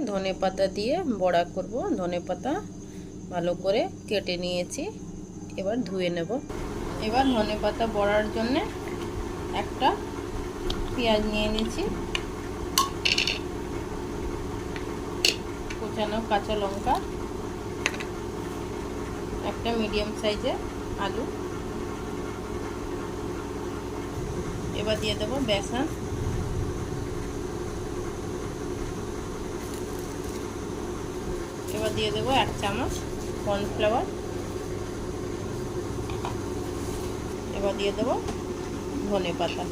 ধনে পাতা দিয়ে বড়া করব। ধনে পাতা ভালো করে কেটে নিয়েছি। এবার ধুয়ে নেব। এবার ধনে পাতা বড়ার জন্য একটা পেঁয়াজ নিয়ে নিয়েছি। কুচানো কাঁচা লঙ্কা। একটা মিডিয়াম সাইজের আলু। এবার দিয়ে দেবো বেসন। এবার দিয়ে দেবো এক চামচ কর্নফ্লাওয়ার। এবার দিয়ে দেবো ধনে পাতা।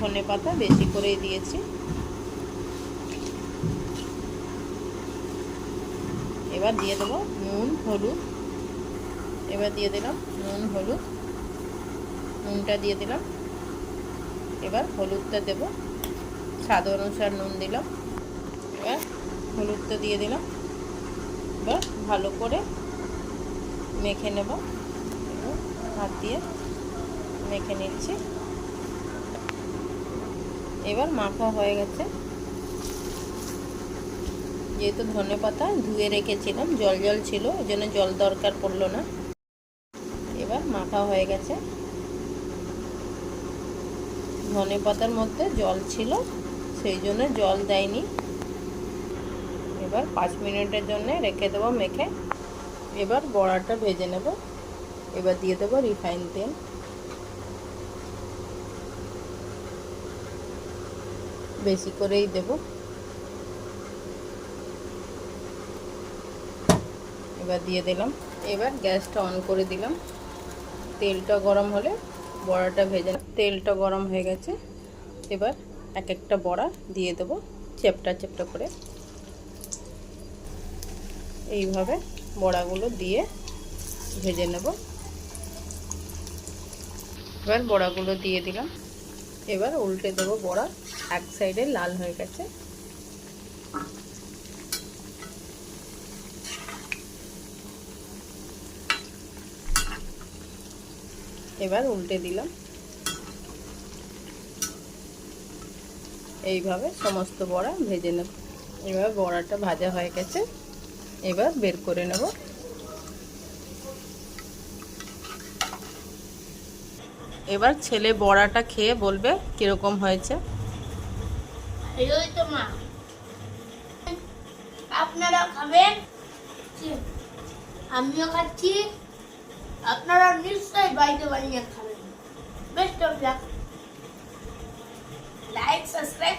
ধনে পাতা বেশি করেই দিয়েছি। এবার দিয়ে দেবো নুন, হলুদ। এবার দিয়ে দিলাম নুন, হলুদ। নুনটা দিয়ে দিলাম। এবার হলুদটা দেব। স্বাদ অনুসার নুন দিলাম। এবার হলুদটা দিয়ে দিলাম। এবার ভালো করে মেখে নেব। হাত দিয়ে মেখে নিচ্ছি। এবার মাখা হয়ে গেছে। যেহেতু ধনে পাতা ধুয়ে রেখেছিলাম, জল জল ছিল ওই জন্য জল দরকার পড়ল না। এবার মাখা হয়ে গেছে। ধনে পাতার মধ্যে জল ছিল, সেই জন্য জল দেয়নি। এবার পাঁচ মিনিটের জন্য রেখে দেবো মেখে। এবার বড়াটা ভেজে নেব। এবার দিয়ে দেবো রিফাইন তেল। বেশি করেই দেব। এবার দিয়ে দিলাম। এবার গ্যাসটা অন করে দিলাম। তেলটা গরম হলে বড়াটা ভেজে তেলটা গরম হয়ে গেছে। এবার এক একটা বড়া দিয়ে দেবো চেপটা চেপটা করে। এইভাবে বড়াগুলো দিয়ে ভেজে নেব। এবার বড়াগুলো দিয়ে দিলাম। এবার উল্টে দেবো বড়া, এক সাইডে লাল হয়ে গেছে। এবার উল্টে দিলাম। এইভাবে সমস্ত বড়া ভেজে নেব। এবার বড়াটা ভাজা হয়ে গেছে। এবার বের করে নেব। এবার ছেলে বড়াটা খেয়ে বলবে কীরকম হয়েছে। আপনারা খাবেন? আমিও খাচ্ছি। আপনারা নিশ্চয়ই বাড়িতে বানিয়ে খাবেন। Best of luck like subscribe